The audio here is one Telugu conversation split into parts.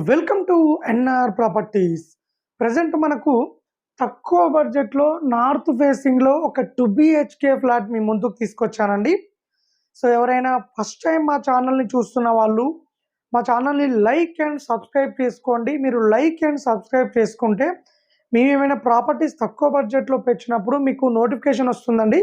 Welcome to NR properties. Present మనకు తక్కువ బడ్జెట్లో నార్త్ ఫేసింగ్లో ఒక టూ బిహెచ్కే ఫ్లాట్ మీ ముందుకు తీసుకొచ్చానండి. సో ఎవరైనా ఫస్ట్ టైం మా ఛానల్ని చూస్తున్న వాళ్ళు మా ఛానల్ని లైక్ అండ్ సబ్స్క్రైబ్ చేసుకోండి. మీరు లైక్ అండ్ సబ్స్క్రైబ్ చేసుకుంటే మేము ఏమైనా ప్రాపర్టీస్ తక్కువ బడ్జెట్లో పెంచినప్పుడు మీకు నోటిఫికేషన్ వస్తుందండి.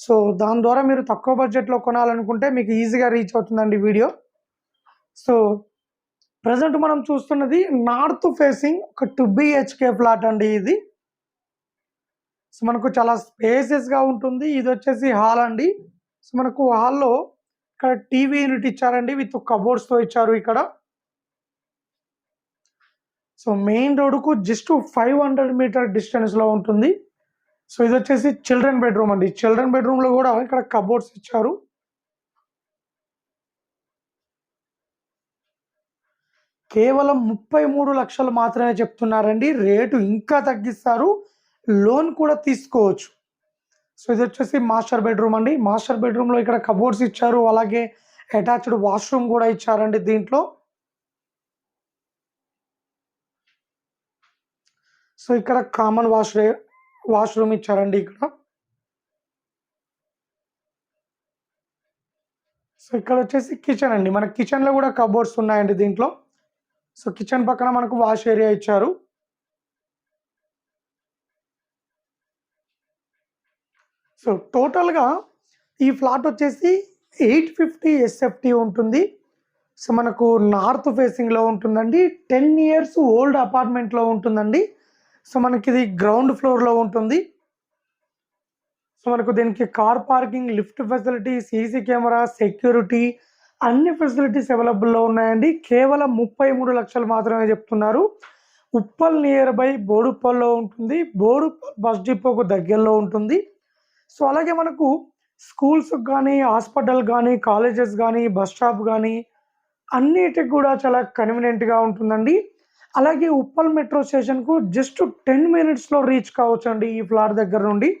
సో దాని ద్వారా మీరు తక్కువ బడ్జెట్లో కొనాలనుకుంటే మీకు ఈజీగా రీచ్ అవుతుందండి వీడియో. సో ప్రజెంట్ మనం చూస్తున్నది నార్త్ ఫేసింగ్ ఒక టూ బిహెచ్కే ఫ్లాట్ అండి ఇది. సో మనకు చాలా స్పేసెస్గా ఉంటుంది. ఇది వచ్చేసి హాల్ అండి. సో మనకు హాల్లో ఇక్కడ టీవీ యూనిట్ ఇచ్చారండి విత్ కబోర్డ్స్తో ఇచ్చారు ఇక్కడ. సో మెయిన్ రోడ్కు జస్ట్ ఫైవ్ హండ్రెడ్ మీటర్ డిస్టెన్స్లో ఉంటుంది. సో ఇది వచ్చేసి చిల్డ్రన్ బెడ్రూమ్ అండి. చిల్డ్రన్ బెడ్రూమ్లో కూడా ఇక్కడ కబోర్డ్స్ ఇచ్చారు. కేవలం ముప్పై మూడు లక్షలు మాత్రమే చెప్తున్నారండి. రేటు ఇంకా తగ్గిస్తారు. లోన్ కూడా తీసుకోవచ్చు. సో ఇది వచ్చేసి మాస్టర్ బెడ్రూమ్ అండి. మాస్టర్ బెడ్రూమ్లో ఇక్కడ కబోర్డ్స్ ఇచ్చారు. అలాగే అటాచ్డ్ వాష్రూమ్ కూడా ఇచ్చారండి దీంట్లో. సో ఇక్కడ కామన్ వాష్ వాష్రూమ్ ఇచ్చారండి ఇక్కడ. సో ఇక్కడ వచ్చేసి కిచెన్ అండి. మన కిచెన్లో కూడా కబోర్డ్స్ ఉన్నాయండి దీంట్లో. సో కిచెన్ పక్కన మనకు వాష్ ఏరియా ఇచ్చారు. సో టోటల్గా ఈ ఫ్లాట్ వచ్చేసి ఎయిట్ ఫిఫ్టీ ఎస్ఎఫ్టీ ఉంటుంది. సో మనకు నార్త్ ఫేసింగ్లో ఉంటుందండి. టెన్ ఇయర్స్ ఓల్డ్ అపార్ట్మెంట్లో ఉంటుందండి. సో మనకి ఇది గ్రౌండ్ ఫ్లోర్లో ఉంటుంది. సో మనకు దీనికి car parking lift facility CC camera security అన్ని ఫెసిలిటీస్ అవైలబుల్లో ఉన్నాయండి. కేవలం ముప్పై మూడు లక్షలు మాత్రమే చెప్తున్నారు. ఉప్పల్ నియర్ బై బోడుప్పల్లో ఉంటుంది. బోడుప్పల్ బస్ డిపోకు దగ్గరలో ఉంటుంది. సో అలాగే మనకు స్కూల్స్ కానీ హాస్పిటల్ కానీ కాలేజెస్ కానీ బస్ స్టాప్ కానీ అన్నిటికి కూడా చాలా కన్వీనియంట్గా ఉంటుందండి. అలాగే ఉప్పల్ మెట్రో స్టేషన్కు జస్ట్ టెన్ మినిట్స్లో రీచ్ కావచ్చు అండి ఈ ఫ్లాట్ దగ్గర నుండి.